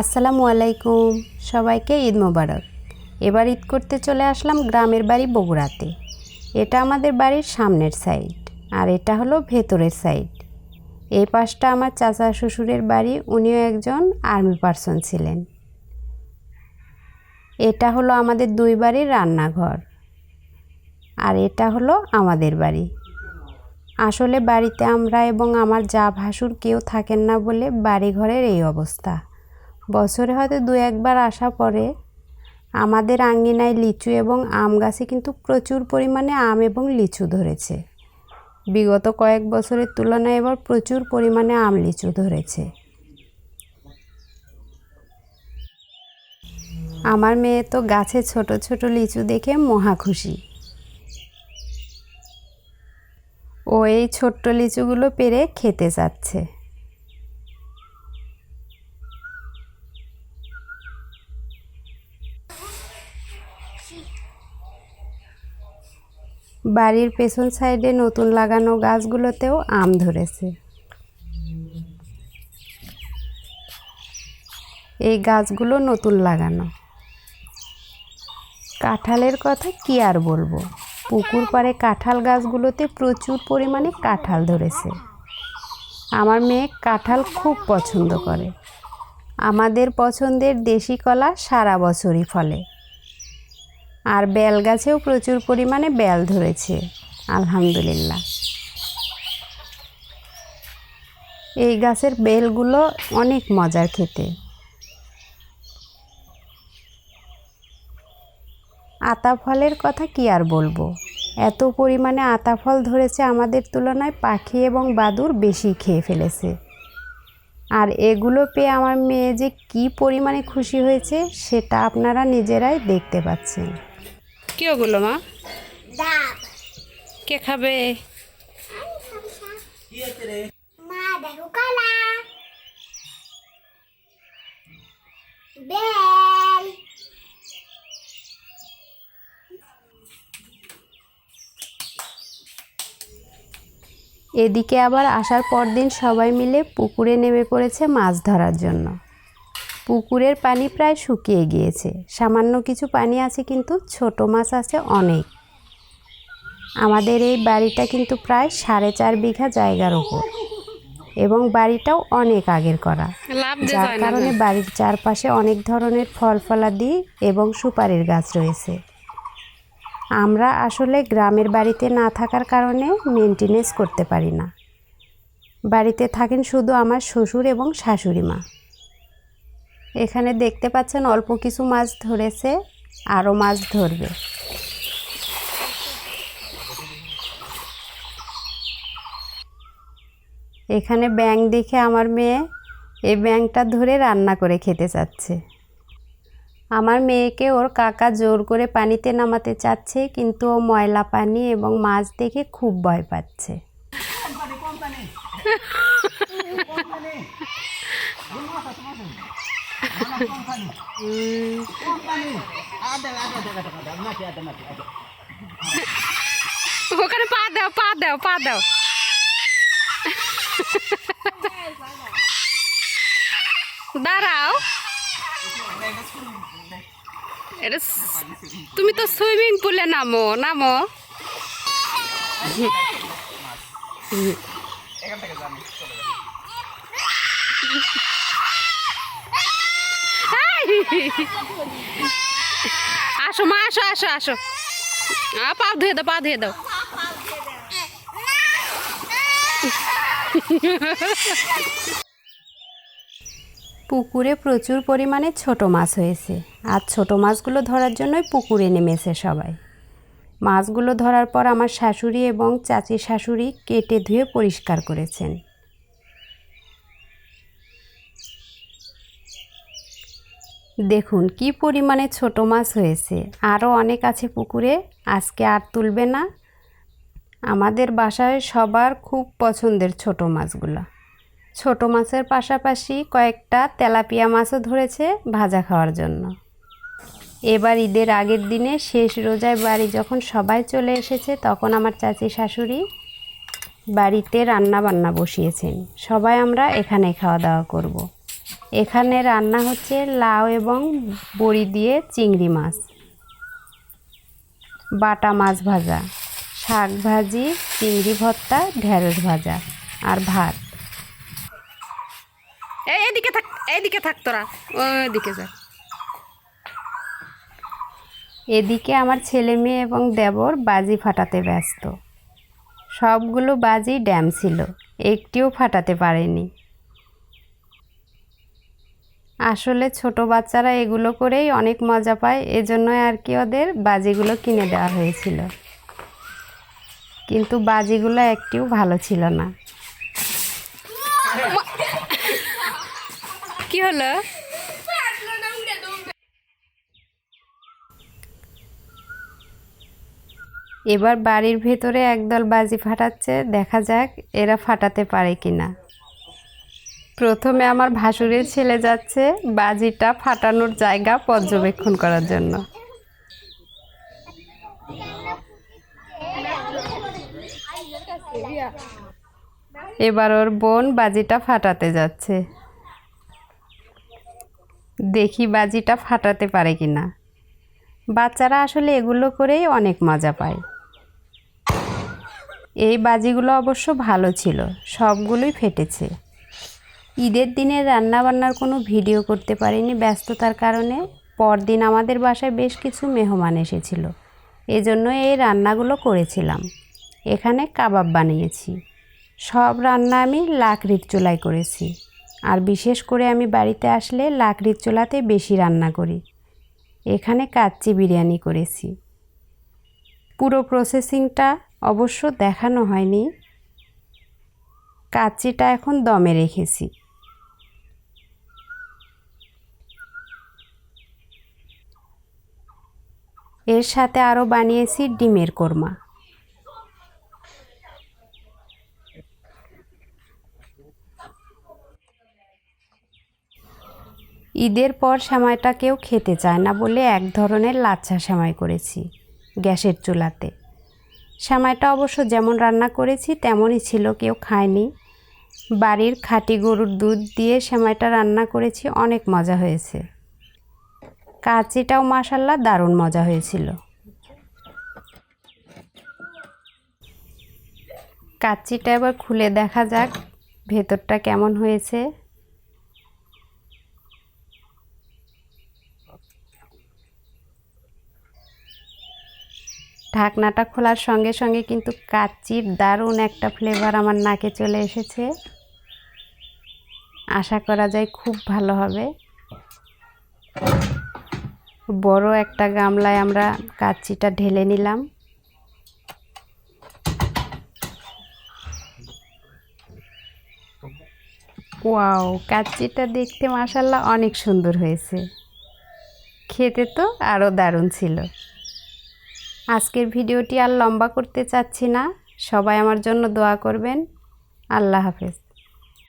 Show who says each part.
Speaker 1: আসসালামু আলাইকুম। সবাইকে ঈদ মোবারক। এবার ঈদ করতে চলে আসলাম গ্রামের বাড়ি বগুড়াতে। এটা আমাদের বাড়ির সামনের সাইড, আর এটা হলো ভেতরের সাইড। এই পাশটা আমার চাচা শ্বশুরের বাড়ি, উনিও একজন আর্মি পার্সন ছিলেন। এটা হলো আমাদের দুই বাড়ির রান্নাঘর, আর এটা হলো আমাদের বাড়ি। আসলে বাড়িতে আমরা এবং আমার যা ভাসুর কেউ থাকেন না বলে বাড়িঘরের এই অবস্থা। বছরে হয়তো দু একবার আসা পরে আমাদের আঙ্গিনায় লিচু এবং আম গাছে কিন্তু প্রচুর পরিমাণে আম এবং লিচু ধরেছে। বিগত কয়েক বছরের তুলনায় এবার প্রচুর পরিমাণে আম লিচু ধরেছে। আমার মেয়ে তো গাছে ছোট ছোট লিচু দেখে মহা খুশি। ও এই ছোট্ট লিচুগুলো পেরে খেতে চাচ্ছে। বাড়ির পেছন সাইডে নতুন লাগানো গাছগুলোতেও আম ধরেছে। এই গাছগুলো নতুন লাগানো। কাঁঠালের কথা কি আর বলব? পুকুর পাড়ে কাঁঠাল গাছগুলোতে প্রচুর পরিমাণে কাঁঠাল ধরেছে। আমার মেয়ে কাঁঠাল খুব পছন্দ করে। আমাদের পছন্দের দেশি কলা সারা বছরই ফলে। আর বেল গাছেও প্রচুর পরিমাণে বেল ধরেছে, আলহামদুলিল্লাহ। এই গাছের বেলগুলো অনেক মজার খেতে। আতা ফলের কথা কি আর বলব? এত পরিমাণে আতা ফল ধরেছে আমাদের তুলনায় পাখি এবং বাদুর বেশি খেয়ে ফেলেছে। আর এগুলো পেয়ে আমার মেয়ে যে কি পরিমাণে খুশি হয়েছে, সেটা আপনারা নিজেরাই দেখতে পাচ্ছেন। কি ওগুলো মা? কে খাবে?
Speaker 2: মা দেখো কলা। বেল।
Speaker 1: এদিকে আবার আসার পরদিন সবাই মিলে পুকুরে নেমে পড়েছে মাছ ধরার জন্য। পুকুরের পানি প্রায় শুকিয়ে গিয়েছে। সামান্য কিছু পানি আছে কিন্তু ছোট মাছ আছে অনেক। আমাদের এই বাড়িটা কিন্তু প্রায় সাড়ে চার বিঘা জায়গার ওপর এবং বাড়িটাও অনেক আগের করা। যার কারণে বাড়ির চারপাশে অনেক ধরনের ফল ফলাদি এবং সুপারির গাছ রয়েছে। আমরা আসলে গ্রামের বাড়িতে না থাকার কারণে মেনটেনেন্স করতে পারি না। বাড়িতে থাকেন শুধু আমার শ্বশুর এবং শাশুড়ি মা। এখানে দেখতে পাচ্ছেন অল্প কিছু মাছ ধরেছে আরও মাছ ধরবে। এখানে ব্যাং দেখে আমার মেয়ে এই ব্যাংটা ধরে রান্না করে খেতে চাচ্ছে। আমার মেয়েকে ওর কাকা জোর করে পানিতে নামাতে চাচ্ছে, কিন্তু ও ময়লা পানি এবং মাছ দেখে খুব ভয় পাচ্ছে।
Speaker 3: ওখানে পা দাও পা দাও পা দাও। দাঁড়াও। এটা তুমি তো সুইমিং পুলে নামো নামো। আসো, মা, আসো আসো আসো। পা ধুয়ে দাও, পা ধুয়ে দাও।
Speaker 1: পুকুরে প্রচুর পরিমাণে ছোট মাছ হয়েছে। আর ছোট মাছগুলো ধরার জন্যই পুকুরে নেমেছে সবাই। মাছগুলো ধরার পর আমার শাশুড়ি এবং চাচি শাশুড়ি কেটে ধুয়ে পরিষ্কার করেছেন। দেখুন, কি পরিমাণে ছোট মাছ হয়েছে। আরও অনেক আছে পুকুরে, আজকে আর তুলবে না। আমাদের বাসায় সবার খুব পছন্দের ছোট মাছগুলো। ছোট মাছের পাশাপাশি কয়েকটা তেলাপিয়া মাছও ধরেছে ভাজা খাওয়ার জন্য। এবার ঈদের আগের দিনে শেষ রোজায় বাড়ি যখন সবাই চলে এসেছে, তখন আমার চাচি শাশুড়ি বাড়িতে রান্না বান্না বসিয়েছেন। সবাই আমরা এখানে খাওয়া দাওয়া করব। এখানে রান্না হচ্ছে লাউ এবং বড়ি দিয়ে চিংড়ি মাছ বাটা মাছ ভাজা শাক ভাজি চিংড়ি ভর্তা ঢেঁড়স ভাজা আর ভাত।
Speaker 3: এদিকে থাক এইদিকে থাক তোরা ওইদিকে যা।
Speaker 1: এদিকে আমার ছেলে মেয়ে এবং দেবর বাজি ফাটাতে ব্যস্ত। সবগুলো বাজি ড্যাম ছিল একটিও ফাটাতে পারেনি। আসলে ছোট বাচ্চারা এগুলো করেই অনেক মজা পায়। এজন্যই আর কি ওদের বাজিগুলো কিনে দেওয়া হয়েছিল। কিন্তু বাজিগুলো একটিও ভালো ছিল না।
Speaker 3: কি হলো?
Speaker 1: এবার বাড়ির ভেতরে একদল বাজি ফাটাচ্ছে। দেখা যাক এরা ফাটাতে পারে কিনা। প্রথমে আমার ভাসুরের ছেলে যাচ্ছে বাজিটা ফাটানোর জায়গা পর্যবেক্ষণ করার জন্য। এবার ওর বোন বাজিটা ফাটাতে যাচ্ছে। দেখি বাজিটা ফাটাতে পারে কিনা। বাচ্চারা আসলে এগুলো করেই অনেক মজা পায়। এই বাজিগুলো অবশ্য ভালো ছিল, সবগুলোই ফেটেছে। ঈদের দিনে রান্নাবান্নার কোনো ভিডিও করতে পারিনি। ব্যস্ততার কারণে পরদিন আমাদের বাসায় বেশ কিছু মেহমান এসেছিল। এজন্য এই রান্নাগুলো করেছিলাম। এখানে কাবাব বানিয়েছি। সব রান্না আমি লাকড়ির চুলায় করেছি। আর বিশেষ করে আমি বাড়িতে আসলে লাকড়ির চুলাতে বেশি রান্না করি। এখানে কাচ্চি বিরিয়ানি করেছি। পুরো প্রসেসিংটা অবশ্য দেখানো হয়নি। কাচ্চিটা এখন দমে রেখেছি। এর সাথে আরও বানিয়েছি ডিমের কোরমা। ঈদের পর সেমাইটা কেউ খেতে চায় না বলে এক ধরনের লাচ্ছা সেমাই করেছি গ্যাসের চুলাতে। সেমাইটা অবশ্য যেমন রান্না করেছি, তেমনই ছিল, কেউ খায়নি। বাড়ির খাঁটি গরুর দুধ দিয়ে সেমাইটা রান্না করেছি, অনেক মজা হয়েছে। কাচিটাও মাসাল্লাহ দারুণ মজা হয়েছিল। কাচ্চিটা এবার খুলে দেখা যাক ভেতরটা কেমন হয়েছে। ঢাকনাটা খোলার সঙ্গে সঙ্গে কিন্তু কাচ্চির দারুণ একটা ফ্লেভার আমার নাকে চলে এসেছে। আশা করা যায় খুব ভালো হবে। বড় একটা গামলায় আমরা কাচ্চিটা ঢেলে নিলাম। ওয়াও কাচ্চিটা দেখতে মাসাল্লাহ অনেক সুন্দর হয়েছে। খেতে তো আরও দারুণ ছিল। আজকের ভিডিওটি আর লম্বা করতে চাচ্ছি না। সবাই আমার জন্য দোয়া করবেন। আল্লাহ হাফেজ।